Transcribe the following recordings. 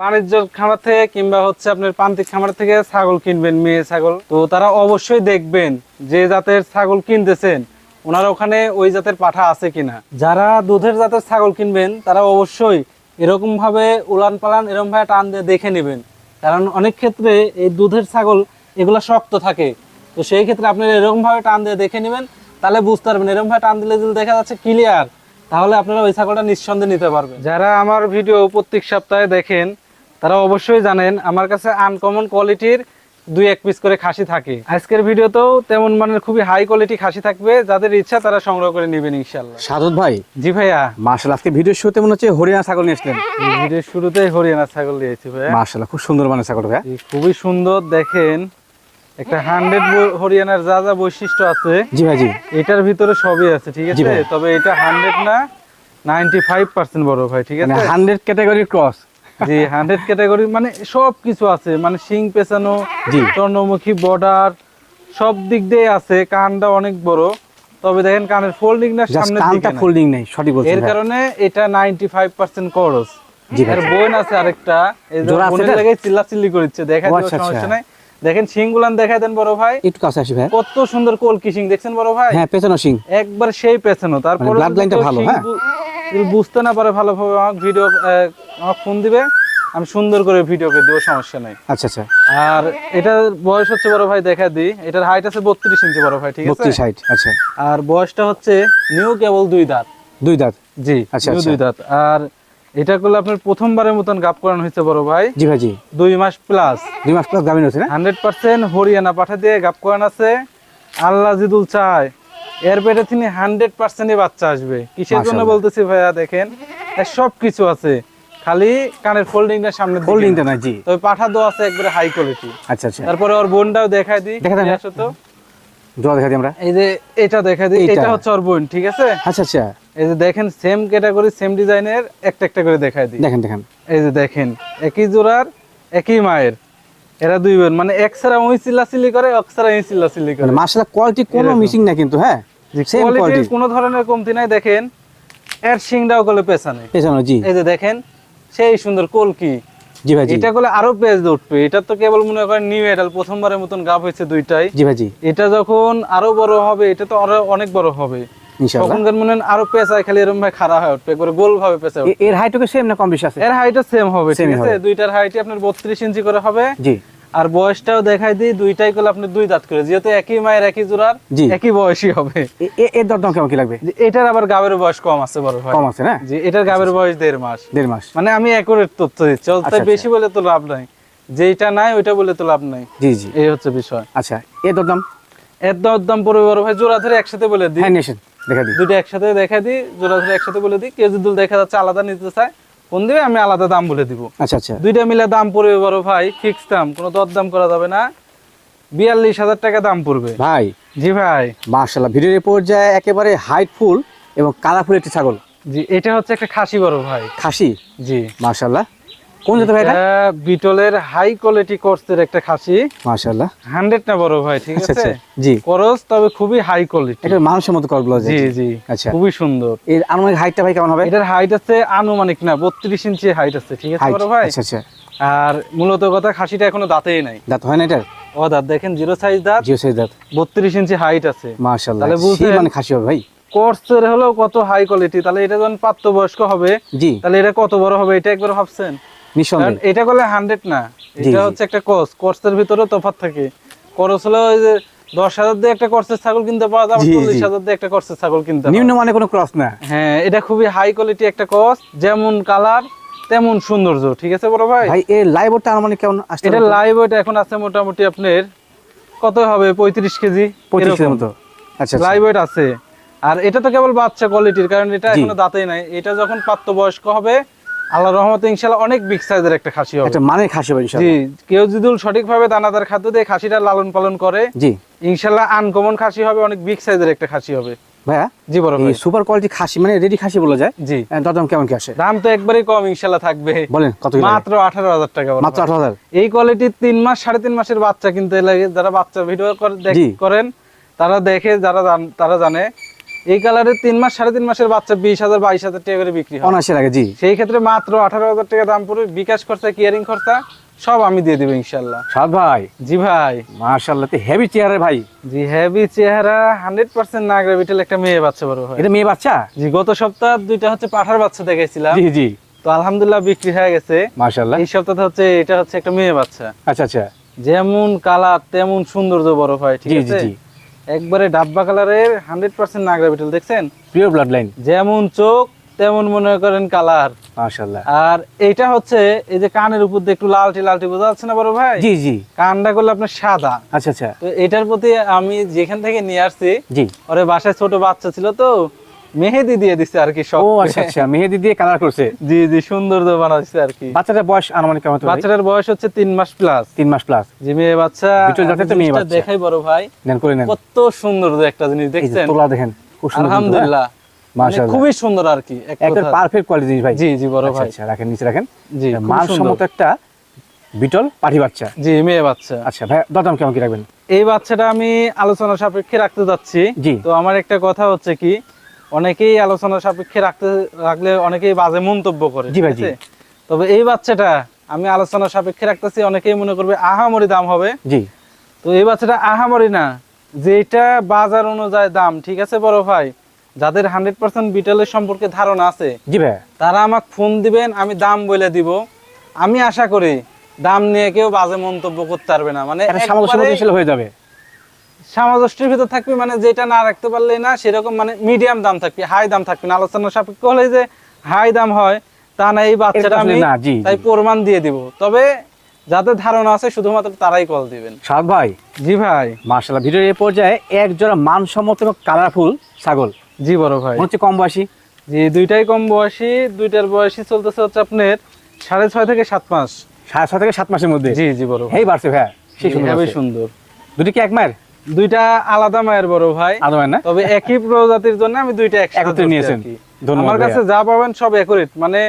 বাণিজ্য খামার থেকে কিংবা হচ্ছে আপনার প্রান্তিক খামার থেকে ছাগল কিনবেন, মেয়ে ছাগল। তো তারা অবশ্যই দেখবেন যে জাতের ছাগল কিনতেছেন, ওনার ওখানে ওই জাতের পাঠা আছে কিনা। যারা দুধের জাতের ছাগল কিনবেন, তারা অবশ্যই এরকম ভাবে উলান পালান এরকম ভাবে টান দিয়ে দেখে নেবেন। কারণ অনেক ক্ষেত্রে এই দুধের ছাগল, এগুলো শক্ত থাকে। তো সেই ক্ষেত্রে আপনি এরকম ভাবে টান দিয়ে দেখে নেবেন, তাহলে বুঝতে পারবেন। এরকম ভাবে টান দিলে যদি দেখা যাচ্ছে ক্লিয়ার তাহলে আপনারা ওই ছাগলটা নিঃসন্দেহে নিতে পারবেন। যারা আমার ভিডিও প্রত্যেক সপ্তাহে দেখেন তারা অবশ্যই জানেন আমার কাছে আনকমন কোয়ালিটির দুই এক পিস করে খাসি থাকে। আজকের ভিডিওতেও তেমন মানের খুবই হাই কোয়ালিটি খাসি থাকবে যাদের ইচ্ছা তারা সংগ্রহ করে নেবেন ইনশাল্লাহ সাদত ভাই জি ভাইয়া। মার্শাল আজকে ভিডিও শুরুতে মনে হচ্ছে হরিয়ানা ছাগল নিয়ে আসলেন। ভিডিওর শুরুতেই হরিয়ানা ছাগল দিয়েছি ভাইয়া। মার্শাল খুব সুন্দর মানে ছাগল ভাই খুবই সুন্দর দেখেন একটা হান্ড্রেড হরিয়ানার যা যা বৈশিষ্ট্য আছে জি ভাই জি। এটার ভিতরে সবই আছে ঠিক আছে? তবে এটা হান্ড্রেড না নাইনটি ফাইভ পার্সেন্ট বড় ভাই ঠিক মানে আছে? হান্ড্রেড ক্যাটাগরির ক্রস জি হান্ড্রেড ক্যাটাগরি মানে সব কিছু আছে। মানে শিং পেছানো চন্দ্রমুখী বর্ডার সব দিক দিয়ে আছে। কানটা অনেক বড়। তবে দেখেন কানের ফোল্ডিং না সামনে কানটা। ফোল্ডিং নেই। সঠিক বলছেন এর কারণে এটা নাইনটি ফাইভ পার্সেন্ট করস জি ভাই। এর বোন আছে আরেকটা। এই যে বোনের এটার? চিল্লাচিল্লি চিল্লা চিল্লি করছে। দেখা যাচ্ছে সমস্যা আচ্ছা। নাই। দেখেন শিং গুলান দেখা দেন বড় ভাই। একটু কাছে আসি ভাই। কত সুন্দর কলকি শিং দেখছেন বড় ভাই? হ্যাঁ পেছনে সিং একবার সেই পেছানো। তারপর মানে blood line টা ভালো, হ্যাঁ? বুঝতে না পারে ভালোভাবে আমাকে ভিডিও আমাকে ফোন দিবে। আমি সুন্দর করে ভিডিও করে দেবো সমস্যা নাই। আচ্ছা আচ্ছা। আর এটার বয়স হচ্ছে বড় ভাই দেখা দিই। এটার হাইট আছে বত্রিশ ইঞ্চি বড় ভাই ঠিক আছে? বত্রিশ হাইট আচ্ছা। আর বয়সটা হচ্ছে নিউ কেবল দুই দাঁত। দুই দাঁত? জি আচ্ছা, আচ্ছা। দুই দাঁত। আর এটা করলে আপনার প্রথমবারের মতন গাপ করানো হয়েছে বড় ভাই। জি ভাই জি। দুই মাস প্লাস দুই মাস প্লাস গাভিন হচ্ছে না? হান্ড্রেড পার্সেন্ট হরিয়ানা পাঠা দিয়ে গাপ করানো আছে। আল্লাহ জিদুল চায়। এর পেটে তিনি হান্ড্রেড পার্সেন্টই বাচ্চা আসবে। কিসের জন্য বলতেছি ভাইয়া দেখেন সব কিছু আছে। খালি কানের ফোল্ডিংটা সামনে ফোল্ডিংটা না জি। তবে পাঠা দো আছে একবারে হাই কোয়ালিটি আচ্ছা আচ্ছা। তারপরে ওর বোনটাও দেখাই দিই। দেখা। তো। জোড়া দেখা দিই আমরা। এই যে এটা দেখা দিই এটা হচ্ছে ওর বোন ঠিক আছে? আচ্ছা আচ্ছা। এই যে দেখেন সেম ক্যাটাগরি সেম ডিজাইনের একটা একটা করে দিই। দেখেন দেখেন। এই যে দেখেন একই জোড়ার একই মায়ের। এরা দুই বোন মানে এক ছাড়া ওই চিল্লাচিল্লি করে এক ছাড়া এই চিল্লাচিল্লি করে। মানে মার্শাল কোয়ালিটি কোনো মিসিং না কিন্তু হ্যাঁ? সেম কোয়ালিটি কোনো ধরনের কমতি নাই দেখেন। এর সিংটাও গলে পেছানে। পেছনে জি। এই যে দেখেন সেই সুন্দর কলকি জি ভাই এটা গলে আরও পেজ উঠবে। এটা তো কেবল মনে করেন নিউ এডাল প্রথমবারের মতন গাব হয়েছে দুইটাই। জি ভাই এটা যখন আরও বড় হবে এটা তো আরও অনেক বড় হবে। তখনকার মনে হয় আরও পেঁচায় খালি এরকম ভাবে খাড়া হয়ে উঠবে একবারে গোল ভাবে পেঁচা এর হাইটও সেম না কম বেশি আছে? এর হাইটও সেম হবে ঠিক আছে? দুইটার হাইটই আপনার বত্রিশ ইঞ্চি করে হবে। জি। আর বয়সটাও দেখাই দিই দুইটাই করলে আপনি দুই দাঁত করে যেহেতু একই মায়ের একই জোড়ার একই বয়সই হবে। এর দরদাম কেমন কি লাগবে? এটার আবার গাবের বয়স কম আছে বড় ভাই। কম আছে না? জি এটার গাবের বয়স দেড় মাস। দেড় মাস। মানে আমি একরের তথ্য দিচ্ছি আচ্ছা, তাই আচ্ছা। বেশি বলে তো লাভ নাই। যেটা নাই ওইটা বলে তো লাভ নাই। জি জি। এই হচ্ছে বিষয়। আচ্ছা এর দরদাম এর দাম পড়বে বড় ভাই জোড়া ধরে একসাথে বলে দিই। হ্যাঁ নিয়েছেন দেখা দিই। দুটো একসাথে দেখা দিই জোড়া ধরে একসাথে বলে দিই। কেউ যদি দেখা যাচ্ছে আলাদা নিতে চায় ফোন দিবে আমি আলাদা দাম বলে দিব। আচ্ছা আচ্ছা। দুইটা মিলে দাম পড়বে বড় ভাই ফিক্স দাম কোনো দর দাম করা যাবে না। বিয়াল্লিশ হাজার টাকা দাম পড়বে। ভাই। জি ভাই। মার্শাল্লাহ ভিডিওর পর্যায়ে একেবারে হাইট ফুল এবং কালারফুল একটি ছাগল। জি এটা হচ্ছে একটা খাসি বড় ভাই। খাসি? জি। মার্শাল্লাহ কোন জাতের ভাই এটা? এটা বিটলের হাই কোয়ালিটি কোর্সের একটা খাসি। মার্শাল্লাহ হান্ড্রেড না বড় ভাই ঠিক আচ্ছা আছে? আচ্ছা জি। করস তবে খুবই হাই কোয়ালিটি এটা মানুষের মতো করগুলো জি জি। আচ্ছা। খুবই সুন্দর। এর আনুমানিক হাইটটা ভাই কেমন হবে? এটার হাইট আছে আনুমানিক না বত্রিশ ইঞ্চি হাইট আছে ঠিক আছে বড় ভাই? আচ্ছা আচ্ছা। আর মূলত কথা খাসিটা এখনও দাঁতেই নাই। দাঁত হয় না এটার? ও দাঁত দেখেন জিরো সাইজ দাঁত জিও সাইজ দাঁত। বত্রিশ ইঞ্চি হাইট আছে। তাহলে সেই মানে খাসি হবে ভাই। কোর্সের হলেও কত হাই কোয়ালিটি তাহলে এটা যখন প্রাপ্তবয়স্ক হবে জি। তাহলে এটা কত বড় হবে এটা একবার ভাবছেন? নিঃসন্দেহে। এটা করলে হান্ড্রেড না। এটা হচ্ছে একটা কোর্স কোর্সের ভিতরেও তফাৎ থাকে। কোর্স হলো ওই যে দশ হাজার দিয়ে একটা কোর্সের ছাগল কিনতে পাওয়া যায়। চল্লিশ হাজার দিয়ে একটা কোর্সের ছাগল কিনতে নিম্ন মানে কোনো ক্রস না। হ্যাঁ এটা খুবই হাই কোয়ালিটি একটা কোর্স যেমন কালার তেমন সৌন্দর্য। ঠিক আছে বড় ভাই? ভাই এর লাইভ ওটা আনুমানিক কেমন আসতে এটা লাইভ এখন আছে মোটামুটি আপনার কত হবে? পঁয়ত্রিশ কেজি। পঁচিশ মতো। আচ্ছা আচ্ছা। লাইভ ওয়েট আছে। আর এটা তো কেবল বাচ্চা কোয়ালিটির কারণ এটা। এখনও দাঁতেই নাই। এটা যখন প্রাপ্তবয়স্ক হবে আল্লাহ রহমতে ইনশাল্লাহ অনেক বিগ সাইজের একটা খাসি হবে। একটা মানে খাসি হবে জি কেউ যদি সঠিকভাবে দানাদার খাদ্য দিয়ে খাসিটা লালন পালন করে জি। ইনশাল্লাহ আনকমন খাসি হবে অনেক বিগ সাইজের একটা খাসি হবে। ভাইয়া জি বড় ভাই। সুপার কোয়ালিটি খাসি মানে রেডি খাসি বলা যায়? জি। দরদাম কেমন কি আসে? দাম তো একবারেই কম ইনশাল্লাহ থাকবে। বলেন কত মাত্র আঠারো হাজার টাকা মাত্র ভাই। আঠারো হাজার? এই কোয়ালিটির তিন মাস সাড়ে তিন মাসের বাচ্চা কিনতে লাগে যারা বাচ্চা ভিডিও। করেন তারা দেখে যারা তারা জানে এই কালারের তিন মাস সাড়ে তিন মাসের বাচ্চা বিশ হাজার বাইশ হাজার টাকা করে বিক্রি হয়। অনায়াসে লাগে জি। সেই ক্ষেত্রে মাত্র আঠারো হাজার টাকা দাম পড়বে। বিকাশ খরচা কিয়ারিং খরচা সব আমি দিয়ে দেবো ইনশাল্লাহ। সাদ ভাই। জি ভাই। মার্শাল্লাহ তো হেভি চেয়ারে ভাই। জি হেভি চেহারা হান্ড্রেড পার্সেন্ট নাগরা বিটেল একটা মেয়ে বাচ্চা বড় হয়। এটা মেয়ে বাচ্চা? জি গত সপ্তাহ দুইটা হচ্ছে পাঠার বাচ্চা দেখেছিলাম জি জি। তো আলহামদুলিল্লাহ বিক্রি হয়ে গেছে। মার্শাল্লাহ এই সপ্তাহে হচ্ছে এটা হচ্ছে একটা মেয়ে বাচ্চা। আচ্ছা আচ্ছা। যেমন কালার তেমন সৌন্দর্য বড় হয় ঠিক জি জি জি। একবারে ডাব্বা কালারের হান্ড্রেড পার্সেন্ট নাগরা বিটল দেখছেন? পিওর ব্লাড লাইন যেমন চোখ তেমন মনে করেন কালার। আর এটা হচ্ছে এই যে কানের উপর দিয়ে একটু লালটি লালটি বোঝা যাচ্ছে না বড় ভাই? জি জি। কানটা করলে আপনার সাদা। আচ্ছা আচ্ছা। তো এটার প্রতি আমি যেখান থেকে নিয়ে আসছি জি। ওরে বাসায় ছোট বাচ্চা ছিল তো মেহেদি দিয়ে দিছে আর কি সব। ও আচ্ছা আচ্ছা মেহেদি দিয়ে কালার করছে। জি জি সুন্দর বানাচ্ছে আর কি। বাচ্চাটার বয়স আনুমানিক কেমন বাচ্চাটার বয়স হচ্ছে তিন মাস প্লাস তিন মাস প্লাস যে মেয়ে বাচ্চা বিটল জাতের তো মেয়ে বাচ্চা। দেখাই বড় ভাই। নেন করে নেন। কত সুন্দর একটা জিনিস দেখছেন? তোলা দেখেন খুব সুন্দর হ্যাঁ? আলহামদুলিল্লাহ। মানে মাশাআল্লাহ। খুবই সুন্দর আর কি এক একদম কথায়। পারফেক্ট কোয়ালিটি জিনিস ভাই। জি জি বড় আচ্ছা ভাই। আচ্ছা রাখেন নিচে রাখেন। জি খুবই মানসম্মত একটা বিটল পাঠি বাচ্চা। জি মেয়ে বাচ্চা। আচ্ছা ভাই দরদাম কেমন কি রাখবেন? এই বাচ্চাটা আমি আলোচনা সাপেক্ষে রাখতে যাচ্ছি। জি। তো আমার একটা কথা হচ্ছে কি অনেকেই আলোচনা সাপেক্ষে রাখতে রাখলে অনেকেই বাজে মন্তব্য করে জি ভাই, তবে এই বাচ্চাটা আমি আলোচনা সাপেক্ষে রাখতেছি অনেকেই মনে করবে আহামরি দাম হবে। জি। তো এই বাচ্চাটা আহামরি না যেটা বাজার অনুযায়ী দাম ঠিক আছে বড় ভাই? যাদের হান্ড্রেড পার্সেন্ট বিটেলের সম্পর্কে ধারণা আছে জি ভাই। তারা আমাকে ফোন দিবেন আমি দাম বলে দিব। আমি আশা করি দাম নিয়ে কেউ বাজে মন্তব্য করতে পারবে না। মানে হয়ে যাবে। সামঞ্জস্যের ভিতর থাকবে মানে যেটা না রাখতে পারলে না সেরকম মানে মিডিয়াম দাম থাকবে হাই দাম থাকবে না। আলোচনা সাপেক্ষ হলে যে হাই দাম হয় তা না এই বাচ্চাটা আমি তাই প্রমাণ দিয়ে দিব। তবে যাদের ধারণা আছে শুধুমাত্র তারাই কল দিবেন। সাদ ভাই জি ভাই। মার্শাল্লাহ ভিডিওর এই পর্যায়ে এক জোড়া মানসম্মত এবং কালারফুল ছাগল। জি বড় ভাই। হচ্ছে কম বয়সী। জি দুইটাই কম বয়সী দুইটার বয়সী চলতেছে হচ্ছে আপনার সাড়ে ছয় থেকে সাত মাস। সাড়ে ছয় থেকে সাত মাসের মধ্যে? জি জি বড় এই বাড়ছে ভাই সেই। সুন্দর। দুটি কি এক মায়ের? দুইটা আলাদা মায়ের বড় ভাই। না? তবে একই প্রজাতির জন্য আমি দুইটা একসাথে নিয়েছেন। ধন্যবাদ আমার কাছে যা পাবেন সব একুরেট মানে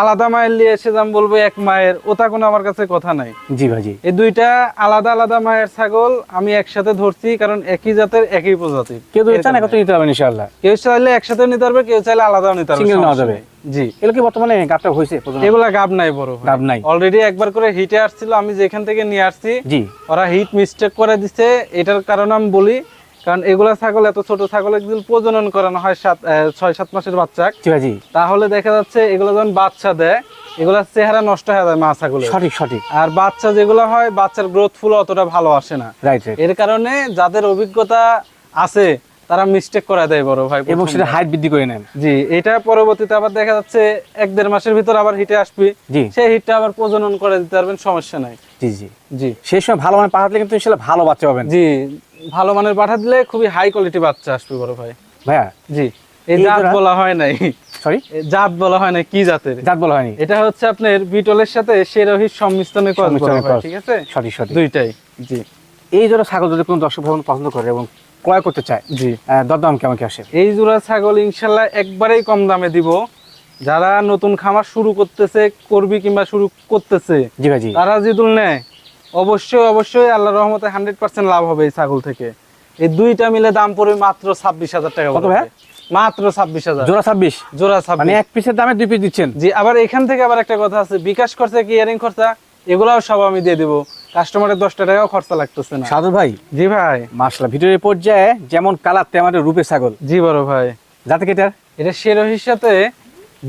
আলাদা মায়ের নিয়ে এসে যাম বলব এক মায়ের ওটা কোনো আমার কাছে কথা নাই। জি ভাই জি এই দুইটা আলাদা আলাদা মায়ের ছাগল আমি একসাথে ধরছি কারণ একই জাতের একই প্রজাতির। কেউ চান। একত্রে নিতে পারবেন ইনশাআল্লাহ। কেউ চাইলে একসাথে নিতে পারবে কেউ চাইলে আলাদাও নিতে পারবে। Single নেওয়া যাবে। জি। এগুলো কি বর্তমানে গাপটা হয়েছে? এগুলা গাব নাই বড় গাব নাই। অলরেডি একবার করে হিটে আসছিল আমি যেখান থেকে নিয়ে আসছি জি। ওরা হিট মিস্টেক করে দিচ্ছে এটার কারণে আমি বলি কারণ এগুলা ছাগল এত ছোট ছাগল একদিন প্রজনন করানো হয় সাত ছয় সাত মাসের বাচ্চা। জি তাহলে দেখা যাচ্ছে এগুলো যখন বাচ্চা দেয় এগুলা চেহারা নষ্ট হয়ে যায় মা ছাগল সঠিক সঠিক। আর বাচ্চা যেগুলো হয় বাচ্চার গ্রোথ ফুল অতটা ভালো আসে না। রাইট এর কারণে যাদের অভিজ্ঞতা আছে তারা মিস্টেক করে দেয় বড় ভাই এবং সেটা হাইট বৃদ্ধি করে নেন জি এটা পরবর্তীতে আবার দেখা যাচ্ছে এক দেড় মাসের ভিতর আবার হিটে আসবে। জি। সেই হিটটা আবার প্রজনন করে দিতে পারবেন সমস্যা নাই। জি জি। জি। সেই সময় ভালো মানে পাঠালে কিন্তু ইনশাআল্লাহ ভালো বাচ্চা পাবেন। জি ভালো মানের পাঠা দিলে খুবই হাই কোয়ালিটি বাচ্চা আসবে বড় ভাই। ভাইয়া জি এই জাত বলা হয় নাই। সরি জাত বলা হয় নাই কি জাতের? জাত বলা হয়নি। এটা হচ্ছে আপনার বিটলের সাথে সেরহির সংমিশ্রণে। ঠিক আছে? সঠিক সঠিক দুইটাই জি। এই জোড়া ছাগল যদি কোনো দর্শক ভাই পছন্দ করে এবং ক্রয় করতে চায়। জি। দরদাম কেমন কি আসে? এই জোড়া ছাগল ইনশাল্লাহ একবারেই কম দামে দিব। যারা নতুন খামার শুরু করতেছে করবি কিংবা শুরু করতেছে জি ভাই তারা জিদুল নেয় অবশ্যই অবশ্যই আল্লাহ রহমতে হান্ড্রেড পার্সেন্ট লাভ হবে এই ছাগল থেকে। এই দুইটা মিলে দাম পড়বে মাত্র ছাব্বিশ হাজার টাকা কত ভাই? মাত্র ছাব্বিশ হাজার। জোড়া ছাব্বিশ? জোড়া মানে ছাব্বিশ এক পিসের দামে দুই পিস দিচ্ছেন? জি আবার এখান থেকে আবার একটা কথা আছে বিকাশ খরচা কি ইয়ারিং খরচা? এগুলাও সব আমি দিয়ে দেবো। কাস্টমারের দশটা টাকাও খরচা লাগতেছে না। সাধু ভাই জি ভাই। মাসলা ভিডিওর পর্যায়ে যেমন কালার তেমন রূপের ছাগল। জি বড় ভাই। যাতে কেটার এটা? সেরহির সাথে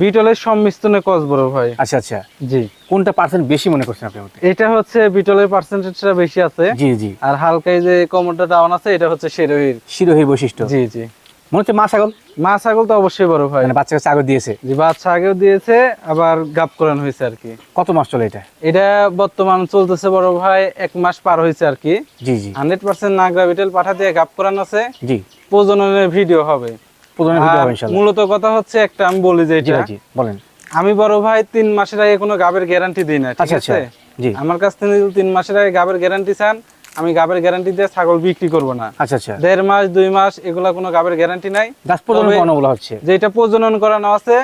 বিটলের সম্মিশ্রণে কস বড় ভাই। আচ্ছা আচ্ছা। জি। কোনটা পার্সেন্ট বেশি মনে করছেন আপনি এটা হচ্ছে বিটলের পার্সেন্টেজটা বেশি আছে। জি জি। আর হালকা এই যে কমরটা ডাউন আছে এটা হচ্ছে সেরহির শিরোহী বৈশিষ্ট্য। জি জি। মনে হচ্ছে মা ছাগল? মা ছাগল তো অবশ্যই বড় ভাই। মানে বাচ্চাকে ছাগল দিয়েছে? জি বাচ্চা আগেও দিয়েছে আবার গাপ করানো হয়েছে আর কি। কত মাস চলে এটা? এটা বর্তমান চলতেছে বড় ভাই এক মাস পার হয়েছে আর কি। জি জি। হান্ড্রেড পার্সেন্ট নাগরা বিটেল পাঠা দিয়ে গাপ করানো আছে। জি। প্রজননের ভিডিও হবে। প্রথমে ভিডিও হবে ইনশাআল্লাহ মূলত কথা হচ্ছে একটা আমি বলি যে এটা। জি বলেন। আমি বড় ভাই তিন মাসের আগে কোনো গাবের গ্যারান্টি দিই না ঠিক আচ্ছা আচ্ছা। আছে? জি। আমার কাছ থেকে যদি তিন মাসের আগে গাবের গ্যারান্টি চান আমি গাবের গ্যারান্টি দিয়ে ছাগল বিক্রি করব না। আচ্ছা আচ্ছা। দেড় মাস দুই মাস এগুলা কোনো গাবের গ্যারান্টি নাই। গাছ প্রজনন করানো বলা হচ্ছে। যেটা প্রজনন করানো আছে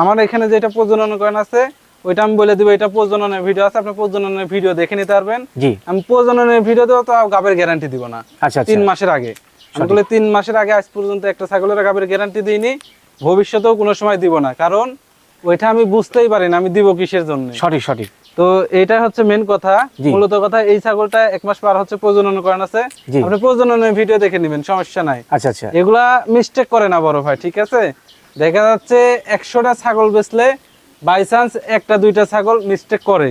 আমার এখানে যেটা প্রজনন করানো আছে ওইটা আমি বলে দিব এটা প্রজননের ভিডিও আছে আপনি প্রজননের ভিডিও দেখে নিতে পারবেন। আমি প্রজননের ভিডিও দেবো তো গাবের গ্যারান্টি দিব না। আচ্ছা আচ্ছা। তিন মাসের আগে। আমি বলে তিন মাসের আগে আজ পর্যন্ত একটা ছাগলের গাবের গ্যারান্টি দিইনি ভবিষ্যতেও কোনো সময় দিব না। কারণ ওইটা আমি বুঝতেই পারি না আমি দিব কিসের জন্য। সঠিক সঠিক। তো এটা হচ্ছে মেন কথা মূলত কথা এই ছাগলটা এক মাস পার হচ্ছে প্রজনন করান আছে। আপনি প্রজননের ভিডিও দেখে নেবেন সমস্যা নাই। আচ্ছা আচ্ছা। এগুলা মিস্টেক করে না বড় ভাই ঠিক আছে? দেখা যাচ্ছে একশোটা ছাগল বেচলে বাই চান্স একটা দুইটা ছাগল মিস্টেক করে।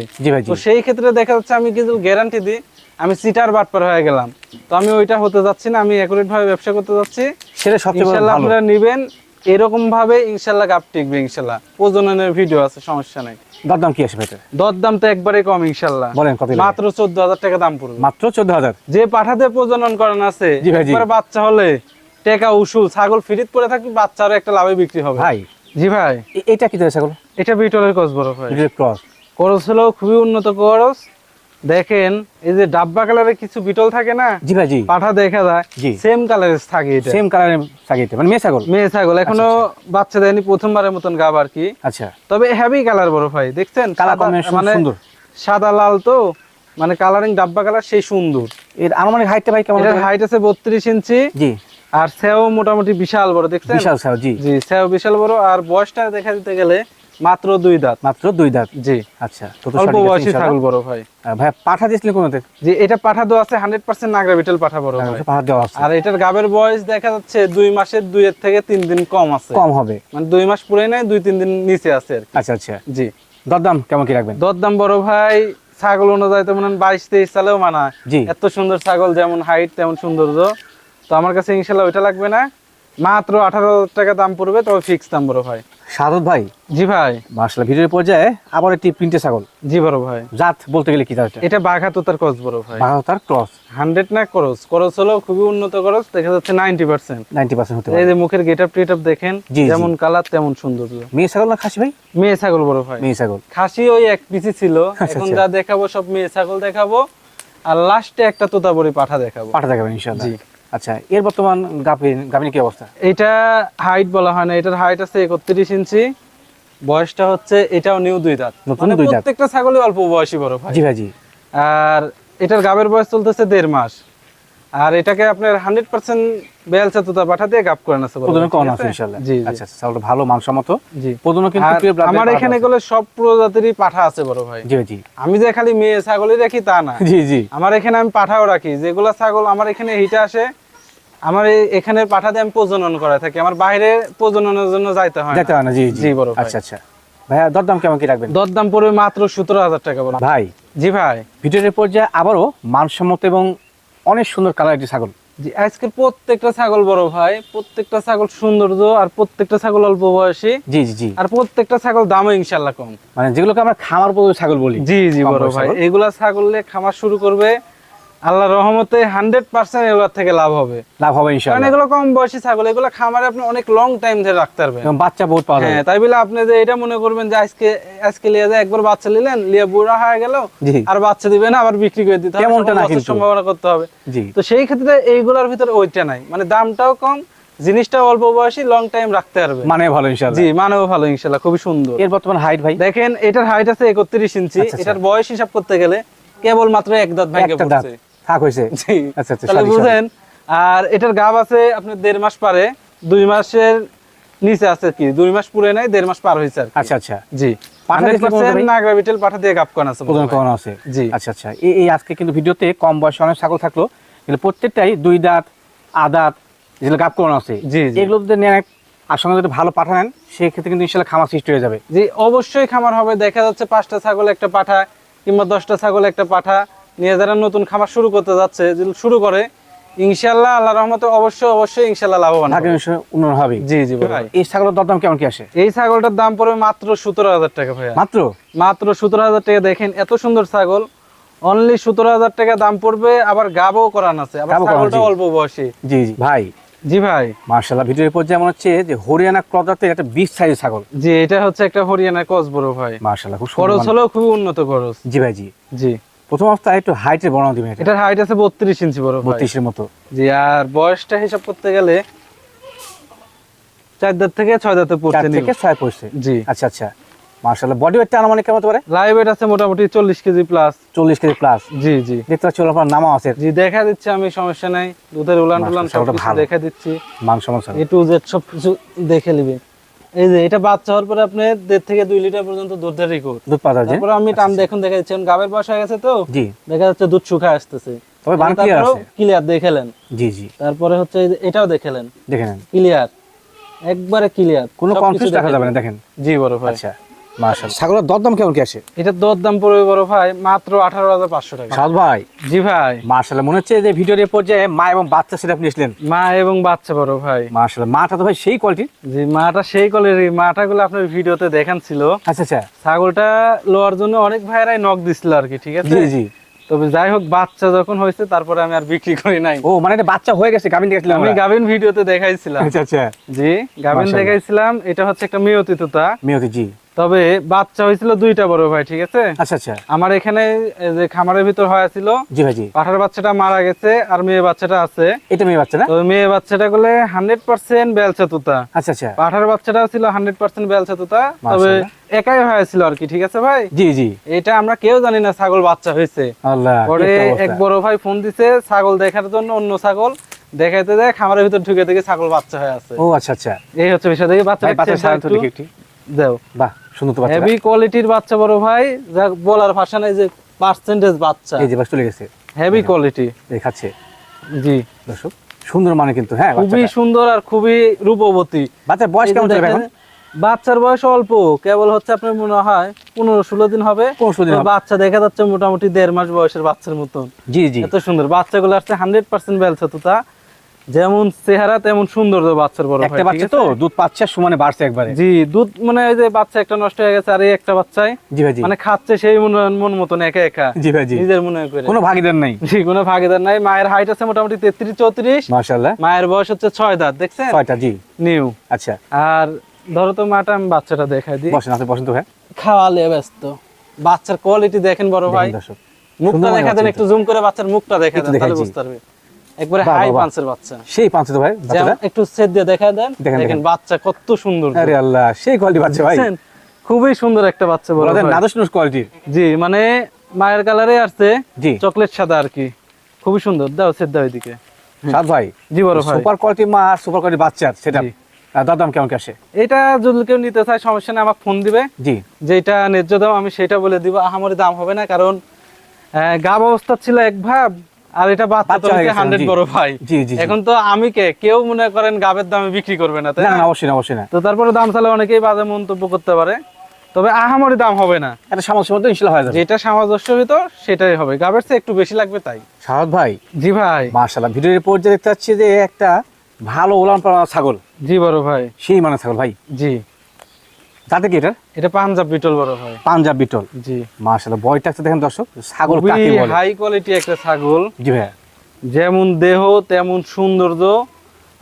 তো সেই ক্ষেত্রে দেখা যাচ্ছে আমি কিছু গ্যারান্টি দিই আমি সিটার বাটপার হয়ে গেলাম। তো আমি ওইটা হতে যাচ্ছি না আমি অ্যাকুরেট ভাবে ব্যবসা করতে যাচ্ছি। সেটা সবচেয়ে ভালো। আপনারা নিবেন এরকম ভাবে ইনশাল্লাহ গাপ টিকবে ইনশাল্লাহ। প্রজননের ভিডিও আছে সমস্যা নাই। দরদাম কি আসবে এটা দর দাম তো একবারে কম ইনশাল্লাহ। বলেন কত মাত্র চোদ্দ হাজার টাকা দাম পড়বে। মাত্র চোদ্দ হাজার? যে পাঠাতে প্রজনন করানো আছে। একবারে বাচ্চা হলে টেকা উসুল ছাগল ফিরিত পরে থাকবে বাচ্চারও একটা লাভে বিক্রি হবে। ভাই। জি ভাই। এটা কি ছাগল? এটা বিটলের কস বড় ভাই ক্রস। করস হলো খুবই উন্নত করস। দেখেন এই যে ডাব্বা কালারের কিছু বিটল থাকে না? জি ভাই জি। পাঠা দেখা যায় জি। সেম কালারের থাকে এটা। সেম কালারের সাকিতে মানে মেয়ে ছাগল। মেয়ে ছাগল এখনও বাচ্চা দেয়নি প্রথমবারের মতন গাব আর কি। আচ্ছা। তবে হেভি কালার বড় ভাই দেখছেন? কালার কম্বিনেশন মানে সুন্দর। সাদা লাল তো মানে কালারিং ডাব্বা কালার সেই সুন্দর। এর আনুমানিক হাইটটা ভাই কেমন হবে? হাইট আছে বত্রিশ ইঞ্চি। জি। আর সেও মোটামুটি বিশাল বড় দেখছেন? বিশাল ছাগল জি। জি সেও বিশাল বড়। আর বয়সটা দেখা দিতে গেলে মাত্র দুই দাঁত মাত্র দুই দাঁত জি আচ্ছা অল্প বয়সী ছাগল বড় ভাই। ভাই পাঠা দিয়েছিলেন কোনোতে যে এটা পাঠা দেওয়া আছে হান্ড্রেড পার্সেন্ট নাগরা বিটেল পাঠা বড় পাঠা দেওয়া আছে। আর এটার গাবের বয়স দেখা যাচ্ছে দুই মাসের দুইয়ের থেকে তিন দিন কম আছে। কম হবে। মানে দুই মাস পুরে নাই দুই তিন দিন নিচে আছে আর আচ্ছা আচ্ছা। জি। দরদাম কেমন কি রাখবেন? দরদাম বড় ভাই ছাগল অনুযায়ী তো মনে হয় বাইশ তেইশ সালেও মানা জি। এত সুন্দর ছাগল যেমন হাইট তেমন সৌন্দর্য। তো আমার কাছে ইনশাল্লাহ ওইটা লাগবে না। মাত্র আঠারো টাকা দাম পড়বে তবে ফিক্স দাম বড় ভাই। সারদ ভাই? জি ভাই। মার্শাল ভিডিওর পর্যায়ে আবার একটি প্রিন্টে ছাগল। জি বড় ভাই। জাত বলতে গেলে কি জাত এটা? বাঘা তোতার কস বড় ভাই। বারোটার ক্রস। হান্ড্রেড না করস? করস হলো খুবই উন্নত করস দেখা যাচ্ছে নাইনটি পার্সেন্ট। নাইনটি পার্সেন্ট হতে এই যে মুখের গেট আপ টেট দেখেন জি, জি। যেমন কালার তেমন সুন্দর মেয়ে ছাগল না খাসি ভাই? মেয়ে ছাগল বড় ভাই। মেয়ে ছাগল। খাসি ওই এক পিসি ছিল। আচ্ছা, এখন আচ্ছা। যা দেখাবো সব মেয়ে ছাগল দেখাবো। আর লাস্টে একটা তোতা তোতাবড়ি পাঠা দেখাবো। পাঠা দেখাবেন ইনশাল্লাহ জি। আচ্ছা এর বর্তমান গাভিন গাভিনী কি অবস্থা? এটা হাইট বলা হয় না এটার হাইট আছে একত্রিশ ইঞ্চি বয়সটা হচ্ছে এটাও নিউ দুই দাঁত। নতুন মানে দুই দাঁত। প্রত্যেকটা ছাগলই অল্প বয়সী বড় ভাই। জি ভাই জি। আর এটার গাবের বয়স চলতেছে দেড় মাস। আর এটাকে আপনার হান্ড্রেড পার্সেন্ট বেলচা তোতা পাঠা দিয়ে গাপ করেন আছে ভাই, কম আছে? ইনশাল্লাহ। জি আচ্ছা আচ্ছা ছাগলটা ভালো মানসম্মত। জি। প্রদনে কিন্তু আমার এখানে গেলে সব প্রজাতিরই পাঠা আছে বড় ভাই। জি জি। আমি যে খালি মেয়ে ছাগলই রাখি তা না। জি জি। আমার এখানে আমি পাঠাও রাখি। যেগুলা ছাগল আমার এখানে হিটে আসে আমার এখানে পাঠা দিয়ে আমি প্রজনন করা থাকি। আমার বাইরে প্রজননের জন্য যাইতে হয়। যেতে হয় না জি জি। বড় আচ্ছা আচ্ছা। ভাইয়া দরদাম কেমন কি রাখবেন? দরদাম পড়বে মাত্র সতেরো হাজার টাকা বড় ভাই। জি ভাই। ভিডিওর পর্যায়ে আবারও মানসম্মত এবং অনেক সুন্দর কালার একটি ছাগল। জি আজকে প্রত্যেকটা ছাগল বড় ভাই প্রত্যেকটা ছাগল সৌন্দর্য আর প্রত্যেকটা ছাগল অল্প বয়সী। জি জি জি। আর প্রত্যেকটা ছাগল দামও ইনশাল্লাহ কম। মানে যেগুলোকে আমরা খামার পদ্ধতি ছাগল বলি। জি জি বড় ভাই। এগুলা ছাগল খামার শুরু করবে আল্লাহ রহমতে হান্ড্রেড পার্সেন্ট এগুলোর থেকে লাভ হবে। লাভ হবে কারণ এগুলো কম বয়সী ছাগল এগুলো খামারে আপনি অনেক লং টাইম ধরে রাখতে পারবেন। বাচ্চা বহুত পাওয়া হ্যাঁ তাই বলে আপনি যে এটা মনে করবেন যে আজকে আজকে লিয়ে যায় একবার বাচ্চা নিলেন লিয়ে বুড়া হয়ে গেল আর বাচ্চা দিবেন আবার বিক্রি করে দিতে হবে। তেমনটা না কিন্তু। সম্ভাবনা করতে হবে। তো সেই ক্ষেত্রে এইগুলোর ভিতরে ওইটা নাই। মানে দামটাও কম জিনিসটা অল্প বয়সী লং টাইম রাখতে পারবে। মানে ভালো ইনশাআল্লাহ। জি মানেও ভালো ইনশাল্লাহ খুবই সুন্দর। এর বর্তমান হাইট ভাই? দেখেন এটার হাইট আছে একত্রিশ ইঞ্চি আচ্ছা, আচ্ছা। এটার বয়স হিসাব করতে গেলে কেবল মাত্র এক দাঁত ভেঙে পড়ছে। থাক হয়েছে। আচ্ছা আচ্ছা তাহলে। বুঝেন আর এটার গাব আছে আপনার দেড় মাস পারে দুই মাসের নিচে আছে কি দুই মাস পুরে নাই দেড় মাস পার হয়েছে আর আচ্ছা আচ্ছা। জি। পাঠা দিয়ে আছে আছে। জি। আচ্ছা আচ্ছা। এই এই আজকে কিন্তু ভিডিওতে কম বয়সে অনেক ছাগল থাকল কিন্তু প্রত্যেকটাই দুই দাঁত আদাত যেগুলো গাপ করানো আছে জি, জি। এগুলো যদি নেন আর সঙ্গে যদি ভালো পাঠা নেন সেক্ষেত্রে কিন্তু ইনশাল্লাহ খামার সৃষ্টি হয়ে যাবে। জি অবশ্যই খামার হবে। দেখা যাচ্ছে পাঁচটা ছাগল একটা পাঠা কিংবা দশটা ছাগল একটা পাঠা। নিয়ে যারা নতুন খামার শুরু করতে যাচ্ছে যদি শুরু করে ইনশাল্লাহ আল্লাহ রহমতে অবশ্যই অবশ্যই ইনশাল্লাহ লাভবান হবে। উন্নয়ন হবে। জি জি ভাই। এই ছাগলের দরদাম কেমন কি আসে? এই ছাগলটার দাম পড়বে মাত্র সতেরো হাজার টাকা ভাইয়া। মাত্র? মাত্র সতেরো হাজার টাকা। দেখেন এত সুন্দর ছাগল। অনলি সতেরো হাজার টাকা দাম পড়বে আবার গাবও করান আছে। আবার ছাগলটা অল্প বয়সী। জি জি। ভাই জি ভাই। মার্শাল্লাহ ভিডিওর পর্যায়ে মনে হচ্ছে যে হরিয়ানা ক্রজাতের একটা বিশ সাইজের ছাগল। জি এটা হচ্ছে একটা হরিয়ানা কস বড় ভাই। মার্শাল্লাহ খুব খরচ। হলেও খুবই উন্নত খরচ। জি ভাই জি। জি। প্রথম অবস্থায় একটু বর্ণনা দিবেন এটার হাইট আছে বত্রিশ ইঞ্চি বড় বত্রিশের মতো। জি আর বয়সটা হিসাব করতে গেলে চার দাঁত থেকে ছয় দাঁতে পড়ছে থেকে ছয় পড়ছে। জি। আচ্ছা আচ্ছা। মার্শাল্লাহ বডি ওয়েটটা আনুমানিক কেমন পারে? লাইভ ওয়েট আছে মোটামুটি চল্লিশ কেজি প্লাস চল্লিশ কেজি প্লাস জি জি। দেখতে পাচ্ছি ওর আপনার নামও আছে। জি দেখা দিচ্ছি আমি সমস্যা নাই। দুধের উলান টুলান সব দেখা দিচ্ছি। মাংস মাংস এ টু জেড সব কিছু দেখে নিবে। এই যে এটা বাচ্চা হওয়ার পরে আপনি দেড় থেকে দুই লিটার পর্যন্ত দুধের রেকর্ড দুধ পাতা তারপরে আমি টান দেখুন দেখা যাচ্ছে গাবের বয়স হয়ে গেছে তো জি। দেখা যাচ্ছে দুধ শুকায় আসতেছে। তবে বান ক্লিয়ার আছে। ক্লিয়ার দেখালেন জি জি। তারপরে হচ্ছে এটাও দেখেলেন দেখেন ক্লিয়ার একবারে ক্লিয়ার কোনো কনফিউজ দেখা যাবে না দেখেন। জি বড় ভাই। আচ্ছা। ছাগলের দরদাম কেমন কি আসে এটার দর দাম পড়বে বড় ভাই মাত্র আঠারো হাজার পাঁচশো টাকা। সাদ ভাই। জি ভাই। মনে হচ্ছে যে ভিডিওর এই পর্যায়ে মা এবং বাচ্চা সেটা আপনি এসলেন মা এবং বাচ্চা বড় ভাই। মাটা তো ভাই সেই কোয়ালিটির জি মাটা সেই মাটা গুলো আপনার ভিডিওতে দেখান ছিল আচ্ছা আচ্ছা। ছাগলটা লোয়ার জন্য অনেক ভাইরাই নক দিছিল আর কি ঠিক আছে? জি জি। তবে যাই হোক বাচ্চা যখন হয়েছে তারপরে আমি আর বিক্রি করি নাই। ও মানে এটা বাচ্চা হয়ে গেছে গাভিন দেখছিলাম আমি। গাভিন ভিডিওতে দেখাইছিলাম। আচ্ছা আচ্ছা। জি গাভিন দেখাইছিলাম এটা হচ্ছে একটা মেয়তি তোতা মিয়তি জি। তবে বাচ্চা হয়েছিল দুইটা বড় ভাই ঠিক আছে? আচ্ছা আচ্ছা। আমার এখানে যে খামারের ভিতর হয়েছিল জি ভাই জি পাঠার বাচ্চাটা মারা গেছে আর মেয়ে বাচ্চাটা আছে। এটা মেয়ে বাচ্চা না? তো মেয়ে বাচ্চাটা গুলো হান্ড্রেড পার্সেন্ট বেলচা তুতা আচ্ছা আচ্ছা। পাঠার বাচ্চাটাও ছিল হান্ড্রেড পার্সেন্ট বেলচা তুতা তবে। একাই হয়েছিল আর কি ঠিক আছে ভাই? জি জি। এটা আমরা কেউ জানি না ছাগল বাচ্চা হয়েছে। আল্লাহ পরে এক বড় ভাই ফোন দিছে ছাগল দেখার জন্য অন্য ছাগল। দেখাইতে যায় খামারের ভিতর ঢুকে দেখে ছাগল বাচ্চা হয়ে আছে। ও আচ্ছা আচ্ছা। এই হচ্ছে বিষয় দেখি বাচ্চা বাচ্চা সারান্ত দেখি দাও। বাহ সুন্দর তো বাচ্চা হেভি কোয়ালিটির বাচ্চা বড় ভাই যা বলার ভাষা নাই যে পার্সেন্টেজ বাচ্চা। এই যে বাস চলে গেছে। হেভি কোয়ালিটি দেখাচ্ছে জি। দর্শক সুন্দর মানে কিন্তু হ্যাঁ খুবই সুন্দর আর খুবই রূপবতী। বাচ্চার বয়স কেমন চলবে এখন? বাচ্চার বয়স অল্প কেবল হচ্ছে আপনার মনে হয় পনেরো ষোলো দিন হবে। 15 দিন বাচ্চা দেখা যাচ্ছে মোটামুটি দেড় মাস বয়সের বাচ্চার মতন। জি জি। এত সুন্দর। বাচ্চাগুলো আসছে হান্ড্রেড পার্সেন্ট বেলছে তুতা যেমন চেহারা তেমন সুন্দর বাচ্চার বড় একটা বাচ্চা তো? দুধ পাচ্ছে সমানে বাড়ছে একবারে। জি দুধ মানে ওই যে বাচ্চা একটা নষ্ট হয়ে গেছে আর এই একটা বাচ্চায় জি ভাই মানে খাচ্ছে সেই মন- মতন একা একা। জি ভাই নিজের মনে করে। কোনো ভাগিদার নাই। জি কোনো ভাগিদার নাই। মায়ের হাইট আছে মোটামুটি মাশাআল্লাহ। মায়ের বয়স হচ্ছে ছয় দাঁত দেখছেন? জি। নিউ। আচ্ছা। আর ধরো তো মাটা আমি বাচ্চাটা দেখাই দিই। বসেন আপনি বসেন তো ভাই। খাওয়ালে ব্যস্ত। বাচ্চার কোয়ালিটি দেখেন বড় ভাই। মুখটা সুন্দর দেখা দেন একটু জুম করে বাচ্চার মুখটা দেখা একটু দেন তাহলে বুঝতে পারবে একবারে হাই বাহ। বাচ্চা। সেই ভাই একটু সেট দিয়ে দেখা দেন দেখেন। বাচ্চা কত সুন্দর আরে আল্লাহ সেই কোয়ালিটি বাচ্চা ভাই। খুবই সুন্দর একটা বাচ্চা বলা যায় কোয়ালিটির জি মানে মায়ের কালারে আসছে জি। চকলেট সাদা আর কি। খুবই সুন্দর। দাও সেট দাও এদিকে। সাদ ভাই জি বড় ভাই। সুপার কোয়ালিটি মা আর সুপার কোয়ালিটি বাচ্চা সেটা। দাদাম কেমন কি আসে? এটা যদি কেউ নিতে চায় সমস্যা নেই আমাকে ফোন দিবে। জি। যেটা ন্যায্য দাম আমি সেটা বলে দিব। আহামরি দাম হবে না কারণ গাব অবস্থা ছিল এক ভাব আর এটা বাচ্চা। বড় ভাই? জি জি। এখন তো আমি কে? কেউ মনে করেন গাবের দামে বিক্রি করবে না তাই না অবশ্যই না অবশ্যই না। তো তারপরে দাম চালে অনেকেই বাজে মন্তব্য করতে পারে। তবে আহামরি দাম হবে না। হয়ে যাবে। যেটা সামঞ্জস্য ভিতর সেটাই হবে। গাবের চেয়ে একটু বেশি লাগবে তাই। সাদ ভাই জি ভাই। মার্শাল্লাহ ভিডিওর পর্যায়ে দেখতে পাচ্ছি যে একটা ভালো ওলান ছাগল। জি বড় ভাই। সেই মানে ছাগল ভাই। জি। তাতে কি এটা? এটা পাঞ্জাব বিটল বড় ভাই পাঞ্জাব বিটল। জি। মার্শাল্লাহ বয়টা দেখেন দর্শক ছাগল কাকে বলে? হাই কোয়ালিটি একটা ছাগল। জি ভাই যেমন দেহ তেমন সৌন্দর্য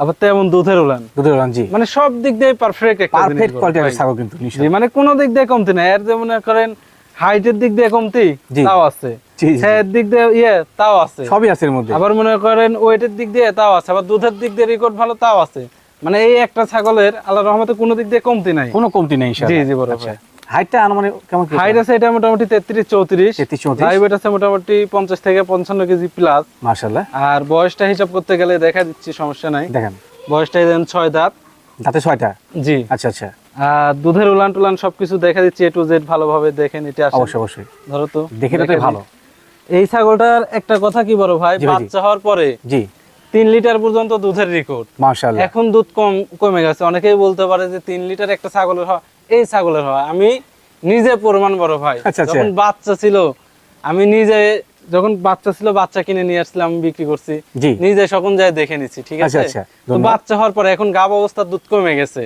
আবার তেমন দুধের উলান। দুধের ওলান জি। মানে সব দিক দিয়ে পারফেক্ট একটা পারফেক্ট কোয়ালিটির ছাগল কিন্তু জি মানে কোনো দিক দিয়ে কমতি না। এর যে মনে করেন হাইটের দিক দিয়ে কমতি তাও আছে। ছায়ের দিক দিয়ে ইয়ে তাও আছে। সবই আছে এর মধ্যে। আবার মনে করেন ওয়েটের দিক দিয়ে তাও আছে। আবার দুধের দিক দিয়ে রেকর্ড ভালো তাও আছে। মানে এই একটা ছাগলের আল্লাহ রহমতে কোনো দিক দিয়ে কমতি নাই। কোনো কমতি নেই জি জি বড় ভাই। হাইটটা আনুমানিক কেমন হাইট আছে এটা মোটামুটি তেত্রিশ চৌত্রিশ। 33, 34 লাইভ ওয়েট আছে মোটামুটি পঞ্চাশ থেকে পঞ্চান্ন কেজি প্লাস আর বয়সটা হিসাব করতে গেলে দেখা দিচ্ছি সমস্যা নাই। দেখেন। বয়সটা দেন ছয় দাঁত। ছয়টা? জি। আচ্ছা আচ্ছা। আর দুধের উলান টুলান সবকিছু দেখা দিচ্ছি এ টু জেড ভালোভাবে দেখেন এটা। অবশ্যই অবশ্যই। ধরো তো। দেখে তো ভালো। এই ছাগলটার একটা কথা কি বড় ভাই। বাচ্চা হওয়ার পরে জি। তিন লিটার পর্যন্ত দুধের রেকর্ড এখন দুধ কম কমে গেছে। অনেকেই বলতে পারে যে তিন লিটার একটা ছাগলের হয় এই ছাগলের হয়। আমি নিজে প্রমাণ বড় ভাই। আচ্ছা, আচ্ছা। যখন বাচ্চা ছিল আমি নিজে যখন বাচ্চা ছিল বাচ্চা কিনে নিয়ে আসছিলাম আমি বিক্রি করছি। নিজে সকন যায় দেখে নিচ্ছি ঠিক আছে? আচ্ছা, তো বাচ্চা হওয়ার পরে এখন গাব অবস্থার দুধ কমে গেছে।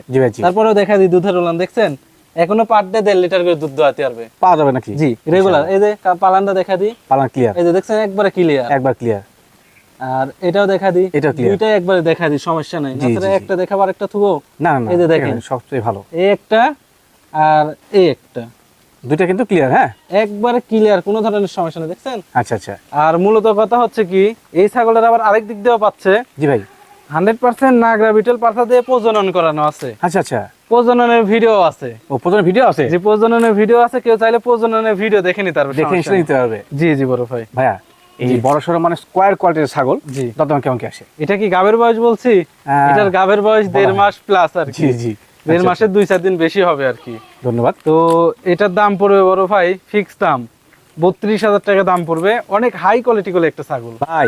তারপরেও দেখা দিই দুধের উলান দেখছেন? এখনও পার ডে দেড় লিটার করে দুধ দোয়াতে পারবে। পাওয়া যাবে নাকি? জি রেগুলার এই যে পালানটা দেখা দিই। পালান ক্লিয়ার এই যে দেখছেন একবারে ক্লিয়ার একবার ক্লিয়ার আর এটাও দেখা দিই। clear। দুইটাই একবারে দেখা দিই সমস্যা নাই। একটা দেখাবার একটা থুবো? না না এই যে দেখেন। সবচেয়ে ভালো। এই একটা আর এই একটা। দুইটা কিন্তু ক্লিয়ার হ্যাঁ? একবারে ক্লিয়ার কোনো ধরনের সমস্যা নেই দেখছেন? আচ্ছা আচ্ছা। আর মূলত কথা হচ্ছে কি এই ছাগলের আবার আরেক দিক দিয়েও পাচ্ছে। জি ভাই। হান্ড্রেড পার্সেন্ট নাগরা বিটল দিয়ে প্রজনন করানো আছে। আচ্ছা আচ্ছা। প্রজননের ভিডিও আছে। ও প্রথমে ভিডিও আছে? যে প্রজননের ভিডিও আছে কেউ চাইলে প্রজননের ভিডিও দেখে নিতে পারবে দেখে। নিতে হবে জি জি বড় ভাই। ভাইয়া এই বড় সড়ো মানে স্কোয়ার কোয়ালিটির ছাগল জি। কেমন কি আসে? এটা কি গাবের বয়স বলছি? হ্যাঁ। এটার গাবের বয়স দেড় মাস প্লাস আর জি জি। দেড় আচ্ছা, মাসের দুই চার দিন বেশি হবে আর কি। ধন্যবাদ। তো এটার দাম পড়বে বড় ভাই ফিক্স দাম। বত্রিশ হাজার টাকা দাম পড়বে। অনেক হাই কোয়ালিটি করে একটা ছাগল। ভাই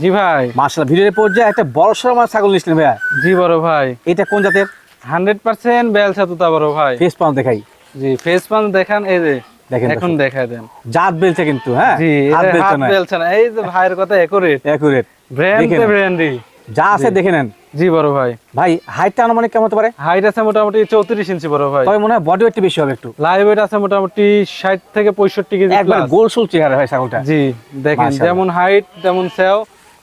জি ভাই। মার্শাল ভিডিওর পর্যায়ে একটা বড় সড়ো মানে ছাগল নিয়েছিলেন ভাইয়া। জি বড় ভাই। এটা কোন জাতের? হান্ড্রেড পার্সেন্ট বেলসা তুতা বড় ভাই। ফেস পাউন্ড দেখাই। জি ফেস পান দেখান এই যে। দেখেন এখন দেখায় দেন। জাত বেলছে কিন্তু হ্যাঁ? হাত বেলছে না। এই যে ভাইয়ের কথা একুরেট। অ্যাকুরেট ব্র্যান্ড দেখে নেন। ব্র্যান্ডি। যা আছে দেখে নেন। জি বড় ভাই। ভাই হাইটটা আনুমানিক কেমন হতে পারে? হাইট আছে মোটামুটি চৌত্রিশ ইঞ্চি বড় ভাই। তবে মনে হয় বডি ওয়েটটা বেশি হবে একটু। লাইভ ওয়েট আছে মোটামুটি ষাট থেকে পঁয়ষট্টি কেজি একবার plus। গোল সুল চেহারা হয় ছাগলটা। জি দেখেন যেমন হাইট তেমন সেও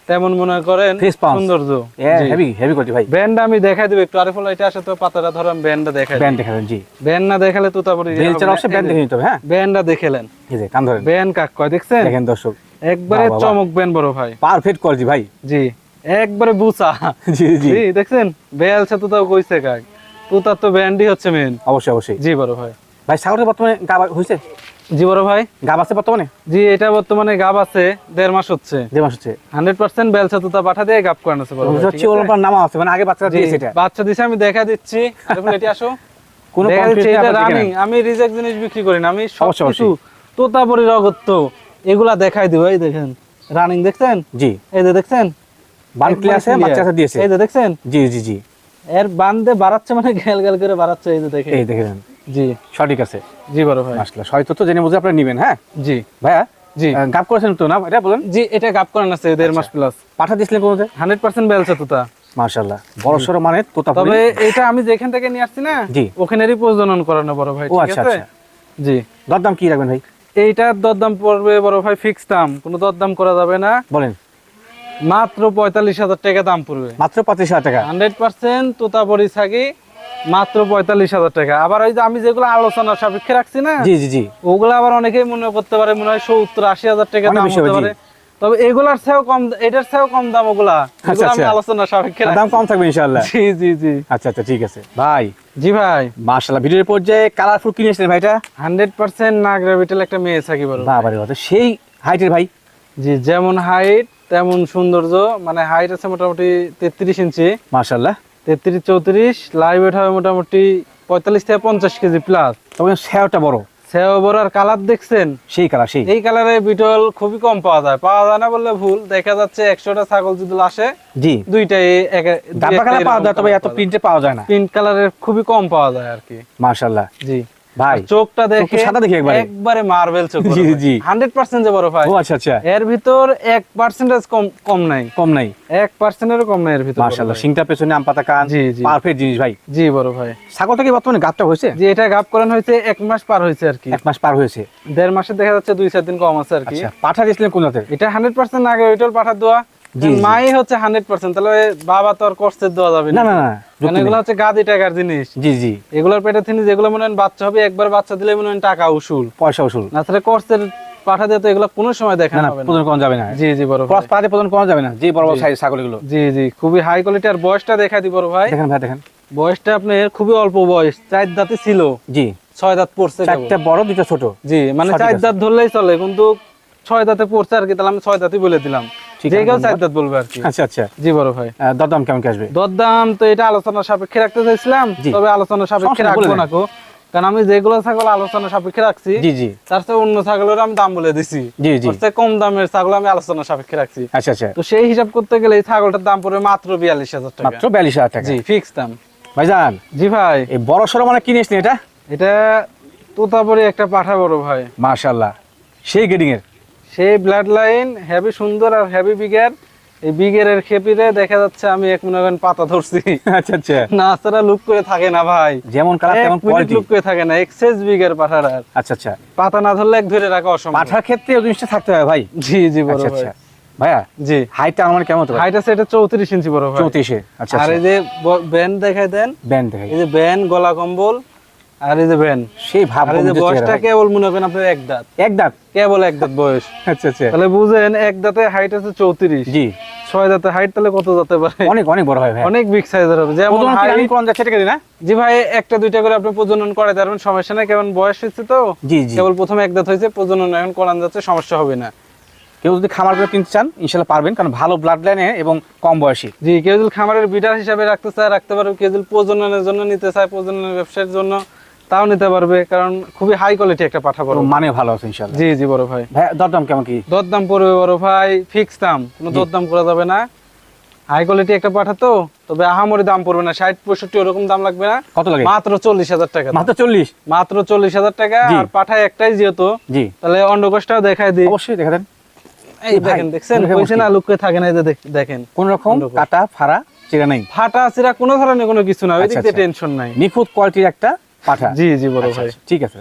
তেমন মনে করেন সৌন্দর্য। হেভি হেভি কোয়ালিটি ভাই। ব্যান্ড আমি দেখাই দেবো একটু আরে ফলে এটা আসে তো পাতাটা ধরাম ব্যান্ডটা দেখাই ব্যান্ড দেখাবেন জি। ব্যান্ড না দেখালে তো তারপরে বেলচার অবশ্যই ব্যান্ড দেখে নিতে হবে হ্যাঁ। ব্যান্ডটা দেখেলেন এই যে কান ধরেন। ব্যান্ড কাক কয় দেখছেন? দেখেন দর্শক। একবারে। চমক ব্যান্ড বড় ভাই। পারফেক্ট কোয়ালিটি ভাই। জি একবারে বুচা। জি জি। দেখছেন? বেলছে তো তাও কইছে কাক। তো তার তো ব্যান্ডই হচ্ছে মেন অবশ্যই অবশ্যই। জি বড় ভাই। ভাই ছাগলটা বর্তমানে গাব হয়েছে জি বড় ভাই। গাব আছে বর্তমানে? জি এটা বর্তমানে গাব আছে দেড় মাস হচ্ছে। যে মাস হচ্ছে। হান্ড্রেড পার্সেন্ট বেলছা তুতা পাঠা দিয়ে গাব করানো আছে বড় হচ্ছে ওলম্পার নামা আছে? মানে আগে বাচ্চারা জি, দিয়েছে এটা। বাচ্চা দিছে আমি দেখা দিচ্ছি। এটি আসো। কোনো দেখা conflict দিচ্ছি, নেই, এটা আপনারা দেখে রানিং আমি রিজেক্ট জিনিস বিক্রি করি না আমি সব কিছু তোতাপুরি রগত্ব এগুলা দেখাই দিব। এই দেখেন রানিং দেখছেন? জি। এই যে দেখছেন? বান। বাচ্চা দিয়েছে। এই যে দেখছেন? জি জি জি। এর বান্ধে বাড়াচ্ছে মানে গেল গেল করে বাড়াচ্ছে এই যে দেখেন। এই দেখে নেন জি। সঠিক আছে। জি বড় ভাই। মাসলা হয়তো তো জেনে বুঝে আপনারা নেবেন হ্যাঁ? জি। ভাইয়া জি। গাব করেছেন তো না? এটা বলেন। জি এটা গাপ করান আছে দেড় মাস প্লাস। পাঠা দিয়েছিলেন কোনোতে? হান্ড্রেড পার্সেন্ট বেলছে তোতা। মার্শাল্লাহ বড় সড়ো মানে তোতা তবে এটা আমি যেখান থেকে নিয়ে আসছি না ওখানেরই প্রজনন করানো বড় ভাই ঠিক আচ্ছা আছে? আচ্ছা। জি। দরদাম কি রাখবেন ভাই? এইটার দরদাম পড়বে বড় ভাই ফিক্স দাম কোনো দরদাম করা যাবে না। বলেন। মাত্র পঁয়তাল্লিশ হাজার টাকা দাম পড়বে। মাত্র পঁচিশ হাজার টাকা। হান্ড্রেড পার্সেন্ট তোতাবড়ি থাকি মাত্র পঁয়তাল্লিশ হাজার টাকা। আবার ওই যে আমি যেগুলো আলোচনা সাপেক্ষে রাখছি না জি জি জি। ওগুলো আবার অনেকেই মনে করতে পারে মনে হয় সত্তর আশি হাজার টাকা দাম হতে পারে। তবে এগুলার চেয়েও কম এটার চেয়েও কম দাম ওগুলা। আমি আচ্ছা। আলোচনা সাপেক্ষে দাম কম থাকবে ইনশাআল্লাহ। জি জি জি। আচ্ছা আচ্ছা ঠিক আছে। ভাই জি ভাই। মার্শাল্লাহ ভিডিওর পর্যায়ে কালারফুল কিনেছিলেন ভাইটা? হান্ড্রেড পার্সেন্ট নাগরা বিটেল একটা মেয়ে থাকি বড় বাবারে বাবা সেই হাইটের ভাই। জি যেমন হাইট তেমন সৌন্দর্য মানে হাইট আছে মোটামুটি তেত্রিশ ইঞ্চি। মার্শাল্লাহ তেত্রিশ চৌত্রিশ লাইভ ওয়েট হবে মোটামুটি পঁয়তাল্লিশ থেকে পঞ্চাশ কেজি প্লাস তবে শেয়ারটা বড়। সেও বড়ার কালার দেখছেন? সেই কালার সেই। এই কালারের বিটল খুবই কম পাওয়া যায়। পাওয়া যায় না বললে ভুল। দেখা যাচ্ছে একশোটা ছাগল যদি আসে জি। দুইটাই পাওয়া যায় তবে এত প্রিন্টে পাওয়া যায় না। পিঙ্ক কালারের খুবই কম পাওয়া যায় আর কি। মার্শাল্লাহ জি। ভাই চোখটা দেখে সাদা দেখি একবারে। একবারে মার্বেল চোখ জি, জি। হান্ড্রেড পার্সেন্ট যে বড় ভাই। ও আচ্ছা আচ্ছা। এর ভিতর এক কম কম নাই। কম নাই। এক পার্সেন্টেরও কম নাই এর ভিতর বড় সিংটা পেছনে আম পাতা কান জি, জি। পারফেক্ট জিনিস ভাই। জি বড় ভাই। ছাগলটা কি বর্তমানে গাবটা হয়েছে? যে এটা গাপ করানো হয়েছে এক মাস পার হয়েছে আর কি। এক মাস পার হয়েছে। দেড় মাসে দেখা যাচ্ছে দুই চার দিন কম আছে আর কি। আচ্ছা পাঠা দিয়েছিলেন কোন জাতের? এটা হান্ড্রেড পার্সেন্ট আগে ওইটার জি, জি। মাই হচ্ছে হান্ড্রেড পার্সেন্ট তাহলে বাবা তো আর কষ্টের দেওয়া যাবে না। না না না যুক্তি কারণ নেই। এগুলো হচ্ছে গাদি টাকার জিনিস। জি জি। এগুলোর পেটে তিনি যেগুলো মনে হয় বাচ্চা হবে একবার বাচ্চা দিলে মনে হয় টাকা উসুল। পয়সা উসুল। না তাহলে কষ্টের পাঠা দিয়ে তো এগুলো কোনো সময় দেখা না প্রদান করা যাবে না। জি জি বড় ভাই। ক্রস পাড়াতে প্রদান করা যাবে না। যে বড় বড় সাইজ জি জি খুবই হাই কোয়ালিটি আর বয়সটা দেখা দি বড় ভাই। দেখেন ভাই দেখেন। বয়সটা আপনার খুবই অল্প বয়স চার দাঁতে ছিল। জি। ছয় দাঁত পড়ছে চারটা বড় দুটো ছোট। জি মানে চার। দাঁত ধরলেই চলে কিন্তু ছয় দাঁতে পড়ছে আর কি তাহলে আমি ছয় দাঁতই বলে দিলাম। যে কেউ চার দাঁত বলবে আর কি। আচ্ছা আচ্ছা। জি বড় ভাই। দরদাম কেমন কি আসবে? দরদাম তো এটা আলোচনা সাপেক্ষে রাখতে চাইছিলাম তবে আলোচনা সাপেক্ষে রাখব না কো কারণ আমি যেগুলো ছাগল আলোচনা সাপেক্ষে রাখছি জি জি। তার চেয়ে অন্য ছাগলের আমি দাম বলে দিছি। জি জি। ওর কম দামের ছাগল আমি আলোচনা সাপেক্ষে রাখছি। আচ্ছা আচ্ছা। তো সেই হিসাব করতে গেলে এই ছাগলটার দাম পড়বে মাত্র বিয়াল্লিশ হাজার টাকা। মাত্র বিয়াল্লিশ হাজার টাকা। জি ফিক্স দাম। ভাইজান জি ভাই। এই বড় সড়ো মানে কিনেছিলেন এটা? এটা তোতাপুরি একটা পাঠা বড় ভাই। মার্শাল্লাহ সেই গেডিং এর সেই ব্লাড লাইন হেভি সুন্দর আর হেভি বিগের এই বিগেরের খেপিরে দেখা যাচ্ছে আমি এক মনে করেন পাতা ধরছি। আচ্ছা আচ্ছা। না তারা লুক করে থাকে না ভাই। যেমন কালার তেমন কোয়ালিটি লুক করে থাকে না এক্সেস বিগের পাঠার আচ্ছা আচ্ছা। পাতা না ধরলে এক ধরে রাখা অসম্ভব। পাঠার ক্ষেত্রে ওই জিনিসটা থাকতে হবে ভাই। জি জি বড় আচ্ছা ভাই। আচ্ছা। ভাইয়া জি। হাইটটা আমার কেমন হতে পারে? হাইট আছে এটা চৌত্রিশ ইঞ্চি বড় ভাই। চৌত্রিশে আচ্ছা আর আচ্ছা। এই যে ব্যান্ড দেখাই দেন। ব্যান্ড দেখাই। এই যে ব্যান্ড গলা কম্বল আর এই যে ব্যান্ড সেই ভাব এই যে বয়সটা কেবল মনে করেন আপনার এক দাঁত। এক দাঁত? কেবল এক দাঁত বয়স। আচ্ছা আচ্ছা। তাহলে বুঝেন এক দাঁতে হাইট আছে চৌত্রিশ। জি। ছয় দাঁতের হাইট তাহলে কত যেতে পারে? অনেক অনেক বড় হয় ভাই। অনেক বিগ সাইজের হবে। যেমন প্রজনন কি height- রানিং করানো যাচ্ছে এটা না? জি ভাই একটা দুইটা করে আপনি প্রজনন পারবেন সমস্যা নাই বয়স হয়েছে তো? জি জি। কেবল প্রথমে এক দাঁত হয়েছে প্রজনন এখন করান যাচ্ছে সমস্যা হবে না। কেউ যদি খামার করে কিনতে চান ইনশাল্লাহ পারবেন কারণ ভালো ব্লাড লাইনে এবং কম বয়সী। জি কেউ যদি খামারের বিডার হিসাবে রাখতে চায় রাখতে পারবে কেউ যদি প্রজননের জন্য নিতে চায় প্রজননের ব্যবসার জন্য তাও নিতে পারবে কারণ খুবই হাই কোয়ালিটি একটা পাঠা বড়। মানে ভালো আছে জি জি বড় ভাই। ভাই দরদাম কেমন কি? দরদাম পড়বে বড় ভাই ফিক্স দাম কোনো। দরদাম করা যাবে না। হাই কোয়ালিটি একটা পাঠা তো তবে আহামরি দাম পড়বে না ষাট পঁয়ষট্টি ওরকম দাম লাগবে না। কত লাগে? মাত্র চল্লিশ হাজার টাকা। মাত্র চল্লিশ? মাত্র চল্লিশ হাজার টাকা আর পাঠায় একটাই যেহেতু জি। তাহলে অন্ডকোষটাও দেখাই দিই। অবশ্যই দেখা দেন। এই দেখেন দেখছেন? দেখে কইছে না মুশকিল। লুকে থাকে না এই যে দেখেন। কোন রকম। কাটা ফাড়া চেরা নাই। ফাটা চিরা কোনো ধরনের কোনো কিছু না ওই দিক আচ্ছা, দিয়ে আচ্ছা। টেনশন নাই। নিখুঁত কোয়ালিটির একটা পাঠা। জি জি বড় আচ্ছা, ভাই। আচ্ছা, ঠিক আছে।